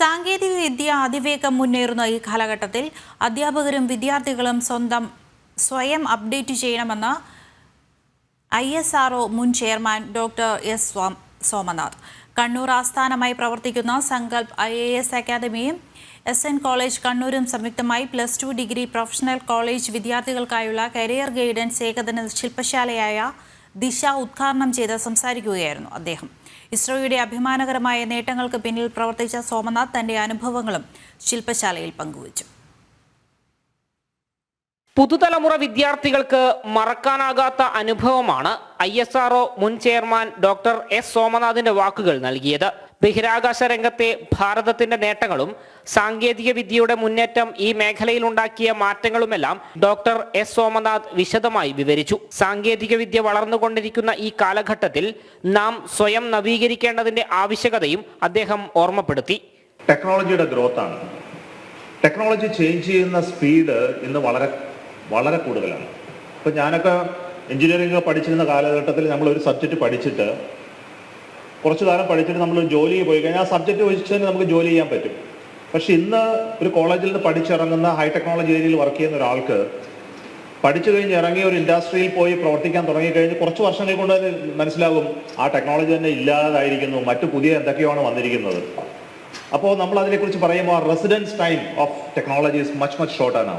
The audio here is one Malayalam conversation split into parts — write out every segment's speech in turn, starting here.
സാങ്കേതിക വിദ്യ അതിവേഗം മുന്നേറുന്ന ഈ കാലഘട്ടത്തിൽ അധ്യാപകരും വിദ്യാർത്ഥികളും സ്വന്തം സ്വയം അപ്ഡേറ്റ് ചെയ്യണമെന്ന് ഐ എസ് ആർ മുൻ chairman doctor S Somanath. Kannur ആസ്ഥാനമായി പ്രവർത്തിക്കുന്ന സങ്കൽപ് ഐ എ എസ് അക്കാദമിയും എസ് എൻ കോളേജ് കണ്ണൂരും സംയുക്തമായി plus two degree professional college വിദ്യാർത്ഥികൾക്കായുള്ള career guidance ഏകദിന ശില്പശാലയായ ദിശ ഉദ്ഘാടനം ചെയ്ത് സംസാരിക്കുകയായിരുന്നു അദ്ദേഹം. ഇസ്രോയുടെ അഭിമാനകരമായ നേട്ടങ്ങൾക്ക് പിന്നിൽ പ്രവർത്തിച്ച സോമനാഥ് തന്റെ അനുഭവങ്ങളും ശില്പശാലയിൽ പങ്കുവച്ചു. പുതുതലമുറ വിദ്യാർത്ഥികൾക്ക് മറക്കാനാകാത്ത അനുഭവമാണ് ഐ എസ് ആർഒ മുൻ ചെയർമാൻ ഡോക്ടർ എസ് സോമനാഥിന്റെ വാക്കുകൾ നൽകിയത്. ബഹിരാകാശ രംഗത്തെ ഭാരതത്തിന്റെ നേട്ടങ്ങളും സാങ്കേതിക വിദ്യയുടെ മുന്നേറ്റം ഈ മേഖലയിൽ ഉണ്ടാക്കിയ മാറ്റങ്ങളുമെല്ലാം ഡോക്ടർ എസ് സോമനാഥ് വിശദമായി വിവരിച്ചു. സാങ്കേതിക വിദ്യ വളർന്നുകൊണ്ടിരിക്കുന്ന ഈ കാലഘട്ടത്തിൽ നാം സ്വയം നവീകരിക്കേണ്ടതിന്റെ ആവശ്യകതയും അദ്ദേഹം ഓർമ്മപ്പെടുത്തി. ടെക്നോളജിയുടെ ഗ്രോത്ത് ആണ് ടെക്നോളജി ചേഞ്ച് ചെയ്യുന്ന സ്പീഡ് ഇന്ന് വളരെ വളരെ കൂടുതലാണ്. ഇപ്പം ഞാനൊക്കെ എഞ്ചിനീയറിംഗ് പഠിച്ചിരുന്ന കാലഘട്ടത്തിൽ നമ്മൾ ഒരു സബ്ജക്റ്റ് പഠിച്ചിട്ട് കുറച്ചു കാലം പഠിച്ചിട്ട് നമ്മൾ ജോലിക്ക് പോയി കഴിഞ്ഞാൽ ആ സബ്ജക്റ്റ് വെച്ച് തന്നെ നമുക്ക് ജോലി ചെയ്യാൻ പറ്റും. പക്ഷെ ഇന്ന് ഒരു കോളേജിൽ നിന്ന് പഠിച്ചിറങ്ങുന്ന ഹൈ ടെക്നോളജി ഏരിയയിൽ വർക്ക് ചെയ്യുന്ന ഒരാൾക്ക് പഠിച്ചു കഴിഞ്ഞ് ഇറങ്ങി ഒരു ഇൻഡസ്ട്രിയിൽ പോയി പ്രവർത്തിക്കാൻ തുടങ്ങിക്കഴിഞ്ഞ് കുറച്ച് വർഷങ്ങൾ കൊണ്ട് തന്നെ മനസ്സിലാകും ആ ടെക്നോളജി തന്നെ ഇല്ലാതായിരിക്കുന്നു മറ്റു പുതിയ എന്തൊക്കെയാണ് വന്നിരിക്കുന്നത്. അപ്പോൾ നമ്മൾ അതിനെക്കുറിച്ച് പറയുമ്പോൾ residence time of technology is much much short ആണ്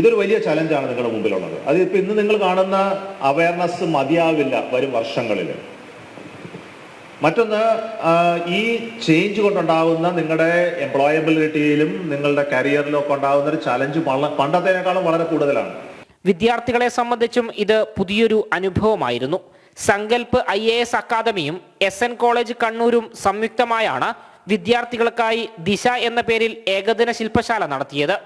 ഇതൊരു വലിയ ചലഞ്ചാണ് നിങ്ങളുടെ മുമ്പിലുള്ളത്. അത് ഇപ്പം ഇന്ന് നിങ്ങൾ കാണുന്ന അവയർനെസ് മതിയാവില്ല വരും വർഷങ്ങളിൽ. മറ്റൊന്ന് ഈ ചേഞ്ച് കൊണ്ടുണ്ടാകുന്ന നിങ്ങളുടെ എംപ്ലോയബിലിറ്റിയിലും നിങ്ങളുടെ കരിയറിലും ഒക്കെ ഉണ്ടാകുന്ന ഒരു ചലഞ്ച് പണ്ടത്തേക്കാളും വളരെ കൂടുതലാണ്. വിദ്യാർത്ഥികളെ സംബന്ധിച്ചും ഇത് പുതിയൊരു അനുഭവമായിരുന്നു. സങ്കൽപ്പ് ഐ എ എസ് അക്കാദമിയും എസ് എൻ കോളേജ് കണ്ണൂരും സംയുക്തമായാണ് വിദ്യാർത്ഥികൾക്കായി ദിശ എന്ന പേരിൽ ഏകദിന ശില്പശാല നടത്തിയത്.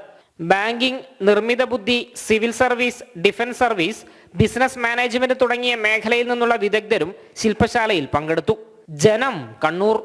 ബാങ്കിംഗ് നിർമ്മിത ബുദ്ധി civil service defence service business management തുടങ്ങിയ മേഖലയിൽ നിന്നുള്ള വിദഗ്ധരും ശില്പശാലയിൽ പങ്കെടുത്തു. ജനം കണ്ണൂർ